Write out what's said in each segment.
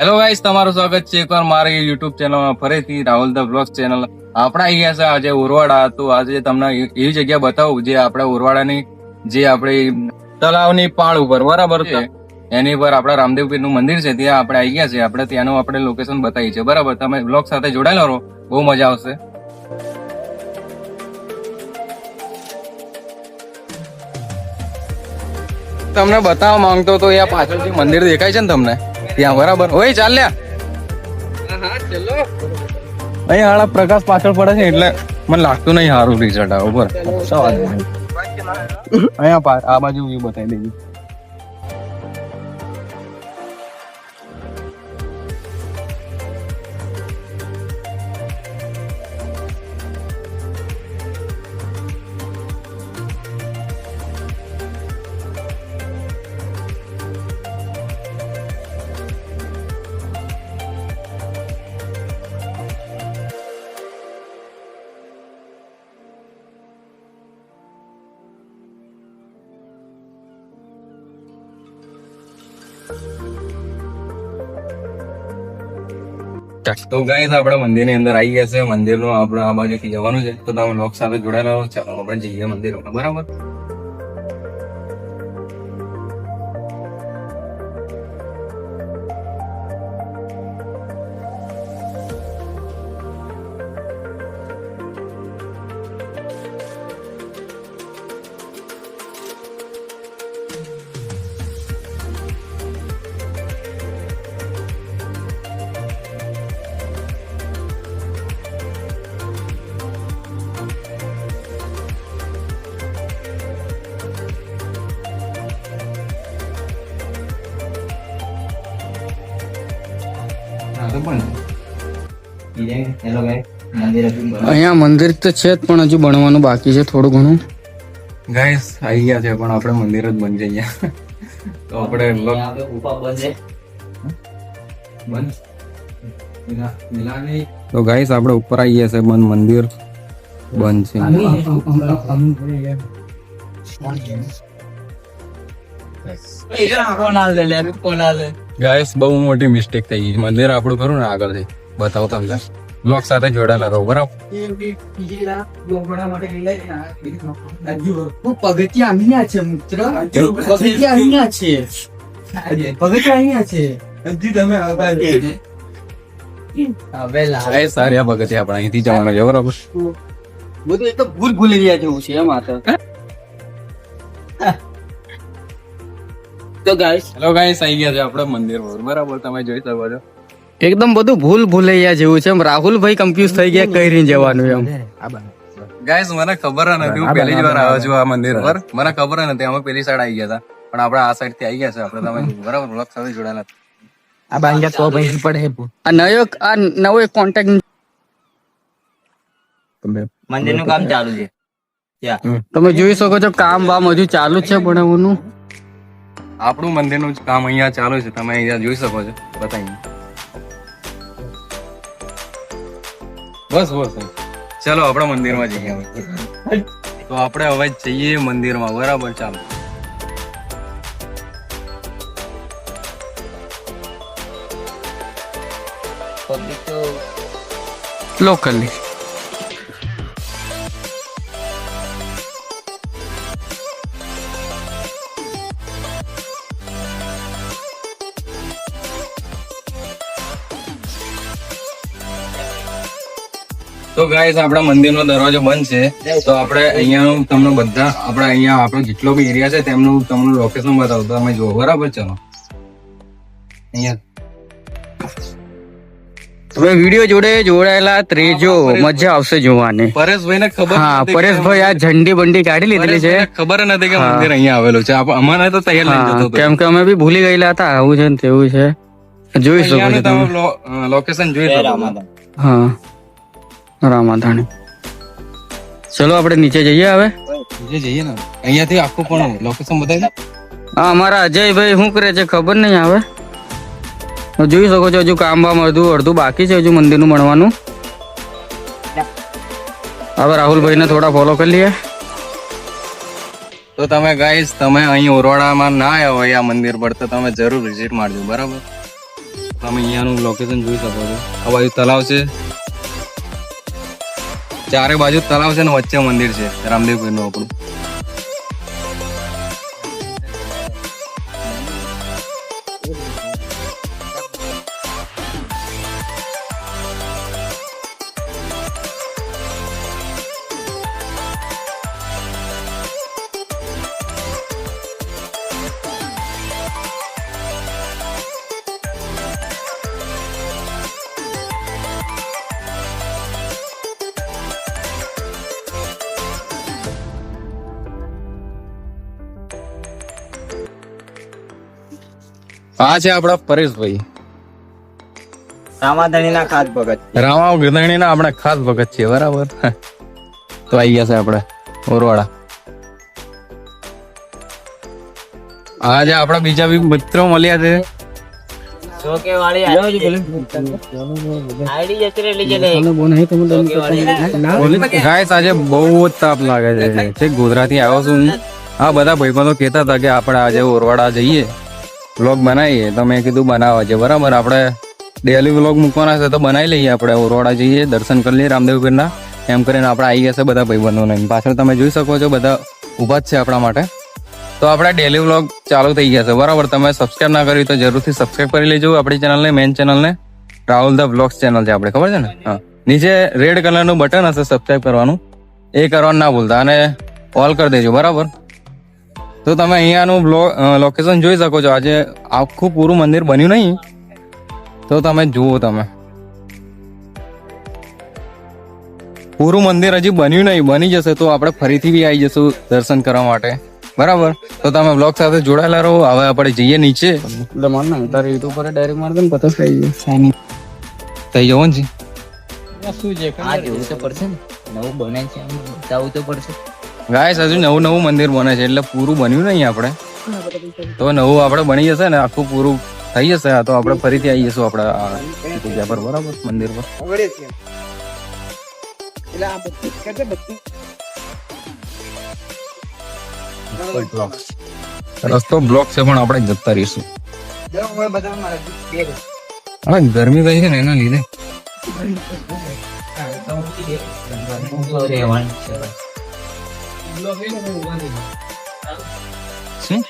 Hello guys તમારું સ્વાગત છે એકવાર મારી યુટ્યુબ ચેનલમાં ફરીથી રાહુલ ધ બ્લોગ ચેનલ આપણે આવી ગયા છે આજે ઉરવાડા તો આજે તમને એવી જગ્યા બતાવું જે આપણે ઉરવાડાની જે આપણે તળાવની પાળ ઉપર બરાબર છે? એની પર આપણા રામદેવનું મંદિર છે ત્યાં આપણે આવી ગયા છે આપણે ત્યાંનું આપણે લોકેશન બતાવી છે બરાબર તમે બ્લોગ સાથે જોડાયેલા રહો. બહુ મજા આવશે. તમને બતાવવા માંગતો તો એ પાછળથી મંદિર દેખાય છે ને તમને? ત્યાં બરાબર. ઓય ચાલ લ્યા. અહીં હાડા પ્રકાશ પાછળ પડે છે એટલે મને લાગતું નહીં સારું રિઝલ્ટ આવે ઉપર. અહીંયા આ બાજુ વ્યૂ બતાવી દઈએ તો ગાઈસ આપણે મંદિરની અંદર આવી ગયા છે. મંદિરનું આપણે આ બાજુથી જવાનું છે. તો તમે લોક સાથે જોડાયેલા ચાલો, આપણે જઈએ મંદિરમાં બરાબર? પણ અહીંયા મંદિર તો છે જ પણ હજુ બનવાનું બાકી છે થોડું ઘણું. ગાઈસ આવી ગયા છે પણ આપણે મંદિર જ છે અહીંયા. તો આપણે તો ગાઈસ આપણે ઉપર આવી ગયા છે બંધ મંદિર બંધ છે. ગાઈસ બહુ મોટી મિસ્ટેક થઈ ગઈ મંદિર આપણું ખરું ને આગળથી બતાવો તમને. બ્લોગ સાથે જોડાયેલા રહો બરાબર? પગથિયા અહીંયા છે મિત્ર. પગથિયા અહીંયા છે. પગથિયા અહીંયા છે. હવે લા- સારી પગથિયા આપણે અહીંથી જવાનું છે બરાબર? બધું એક તો ભૂલ ભૂલી રહ્યા જેવું છે એમ આ તો ગાઈસ હેલો ગાઈસ આવી ગયા છે આપણે મંદિર પર. બરાબર તમે જોઈ શકો છો. એકદમ બધું ભૂલ ભૂલૈયા જેવું છે એમ. રાહુલભાઈ કન્ફ્યુઝ થઈ ગયા કઈ રીતે જવાનું એમ. ગાઈસ મને ખબર નથી હું પહેલી જ વાર આવ્યો છું આ મંદિર પર. મને ખબર નથી અમે પેલી સાઈડ આવી ગયા હતા. પણ આપણે આ સાઈડથી આવી ગયા છે. આપણે તમે બરાબર બ્લોક સાથે જોડાયેલા આ બાંગ્યા તો ભાઈ પડે આ નયો આ નવો એક કોન્ટેક્ટ મંદિરનું કામ ચાલુ છે. તમે જોઈ શકો છો કામ બામ હજુ ચાલુ છે પણ બનાવવાનું આપણું મંદિરનું જ કામ અહીંયા ચાલુ છે. તમે અહીંયા જોઈ શકો છો. બતાવી બસ બસ ચાલો, આપણે મંદિરમાં જઈએ તો આપણે હવે જઈએ મંદિરમાં. બરાબર, ચાલો. લોકલી તો ગાઈસ આપણા મંદિરનો દરવાજો બંધ છે. તો આપણે અહીંયા તમને બધા આપણા અહીંયા આપણો જેટલો બી એરિયા છે તેમનું તમને લોકેશન બતાવું. તો તમે જુઓ બરાબર ચલો અહીંયા. હવે વીડિયો જોડે જોડાયેલા ત્રીજો મજા આવશે જોવાની. પરેશભાઈ ને ખબર હા પરેશભાઈ આ ઝંડી બંડી કાઢી લીધેલી છે. ખબર નથી કે મંદિર અહીંયા આવેલું છે. અમારે તો તૈયાર લઈને જતો કેમ કે અમે બી ભૂલી ગયેલા હતા. આવું છે ને તેવું છે. જોઈ શકો તમે. લોકેશન જોઈ શકો છો. હા રામાધાણી. ચલો આપણે નીચે જઈએ હવે? નીચે જઈએ ને. અહીંયાથી આખું પણ લોકેશન બતાવી. હા અમારા અજયભાઈ શું કરે છે ખબર નહીં આવે? જોઈ શકો છો હજુ કામ બામ અડધું અડધું બાકી છે હજુ મંદિરનું બનવાનું હવે રાહુલભાઈને થોડા ફોલો કરી લઈએ. તો તમે ગાઈસ તમે અહીં ઓરવાડામાં ના આવ્યા હોય આ મંદિર પર તો તમે જરૂર વિઝિટ મારજો બરાબર? તમે અહીંયાનું લોકેશન જોઈ શકો છો. આ બાજુ તલાવ છે. ચારે બાજુ તળાવ છે ને વચ્ચે મંદિર છે રામદેવપીરનું આપણું. આ છે આપણા પરેશભાઈ. રામાધણીના ખાસ ભગત રામા ગધણીના આપણે ખાસ ભગત છે બરાબર? તો આવી ગયા છે આપણે ઓરવાડા. આજે આપણા બીજા બી મિત્રો મળ્યા છે. ચોકે વાળી આઈડી જતી રહેલી છે ને ચોકે વાળી ગાઈસ આજે બહુ જ તાપ લાગે છે. છે ગોધરાથી આવ્યો છું હું. આ બધા ભાઈબંધો કહેતા હતા કે આપણે આજે ઓરવાડા જઈએ. વ્લોગ બનાવીએ. તો મેં કીધું બનાવવા છે. બરાબર, આપણે ડેલી વ્લોગ મૂકવાના છે તો બનાવી લઈએ. આપણે ઓરોડા જઈએ, દર્શન કરી લઈએ રામદેવ પીરના. એમ કરીને આપણે આવી ગયા છે બધા ભાઈબંધોને. પાછળ તમે જોઈ શકો છો બધા ઊભા જ છે આપણા માટે. તો આપણા ડેલી વ્લોગ ચાલુ થઈ ગયા છે. બરાબર, તમે સબસ્ક્રાઈબ ના કર્યું તો જરૂરથી સબસ્ક્રાઇબ કરી લેજો. આપણી ચેનલને મેઇન ચેનલને રાહુલ ધ વ્લોગ્સ ચેનલ છે આપણે. ખબર છે ને? હા. નીચે રેડ કલરનું બટન હશે સબસ્ક્રાઈબ કરવાનું. એ કરવાનું ના ભૂલતા. અને ઓલ કરી દેજો. બરાબર? તો તમે અહીંયાનું લોકેશન જોઈ શકો છો. આજે આખું પૂરું મંદિર બન્યું નહીં. તો તમે જુઓ તમે. પૂરું મંદિર હજી બન્યું નહીં. બની જશે તો આપણે ફરીથી બી આવી જશું દર્શન કરવા માટે. બરાબર? તો તમે બ્લોગ સાથે જોડાયેલા રહો. હવે આપણે જઈએ નીચે. એટલે માર ના તારે યુટ્યુબ પર ડાયરેક્ટ માર દે ને થઈ જાય થઈ જવું છે શું છે? જોવું પડશે ને. નવું બને છે બતાવવું તો પડશે. ગાય હજુ નવું નવું મંદિર બને છે એટલે પૂરું બન્યું નહીં આપણે. તો નવું આપણે બની જશે ને આખું પૂરું થઈ જશે તો આપણે ફરીથી આવી જશું આપણે આ જગ્યા પર બરાબર? મંદિર પર. રસ્તો બ્લોક છે પણ આપણે જતા રહીશું. હવે ગરમી થઈ છે ને એના લીધે. રહેવાનું છે. શું?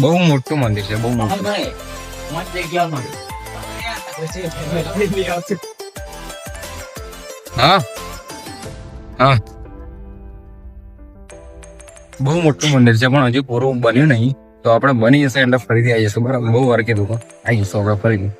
બહુ મોટું મંદિર છે બહુ મોટું. હા હા. બહુ મોટું મંદિર છે પણ હજુ પૂરું બન્યું નહીં. તો આપણે બની જશે એટલે ફરીથી આવી જશું બરાબર? બહુ વાર કીધું આવી જશું આપણે ફરીથી.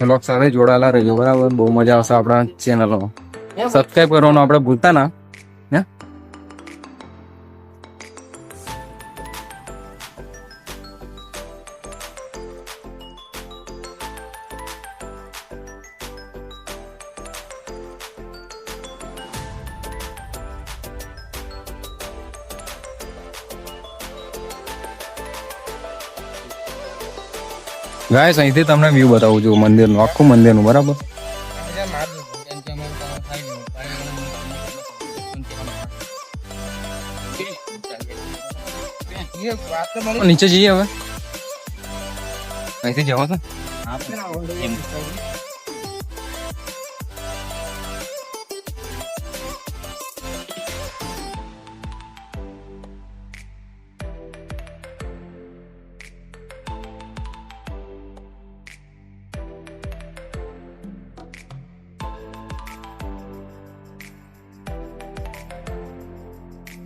બ્લોગ સાથે જોડાયેલા રહેજો બરાબર? બહુ મજા આવશે આપણા ચેનલમાં સબસ્ક્રાઈબ કરવાનું આપણે ભૂલતા ના. ગાઈસ અહીંથી તમને વ્યૂ બતાવું છું મંદિરનું આખું મંદિરનું બરાબર? નીચે જઈએ હવે. અહીંથી જવા છે?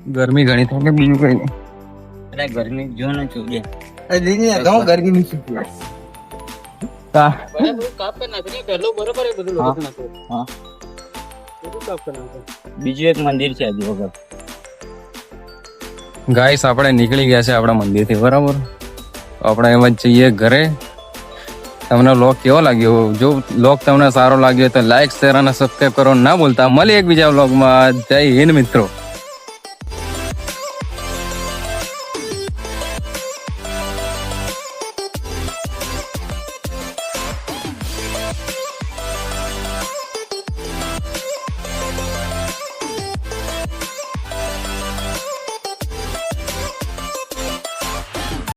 ગરમી ઘણી થાય બીજું કઈ નહીં. અરે ગરમી જો ને જોઈએ તા બીજું એક મંદિર છે હજુ વગર. ગાઈસ આપણે નીકળી ગયા છે આપણા મંદિરથી બરાબર? આપણે એમ જ જઈએ ઘરે. તમને લોક કેવો લાગ્યો? જો લોક તમને સારો લાગ્યો તો લાઈક શેર અને સબસ્ક્રાઈબ કરો ના બોલતા મળીએ એક બીજા વ્લોગમાં જય હિન્દ મિત્રો.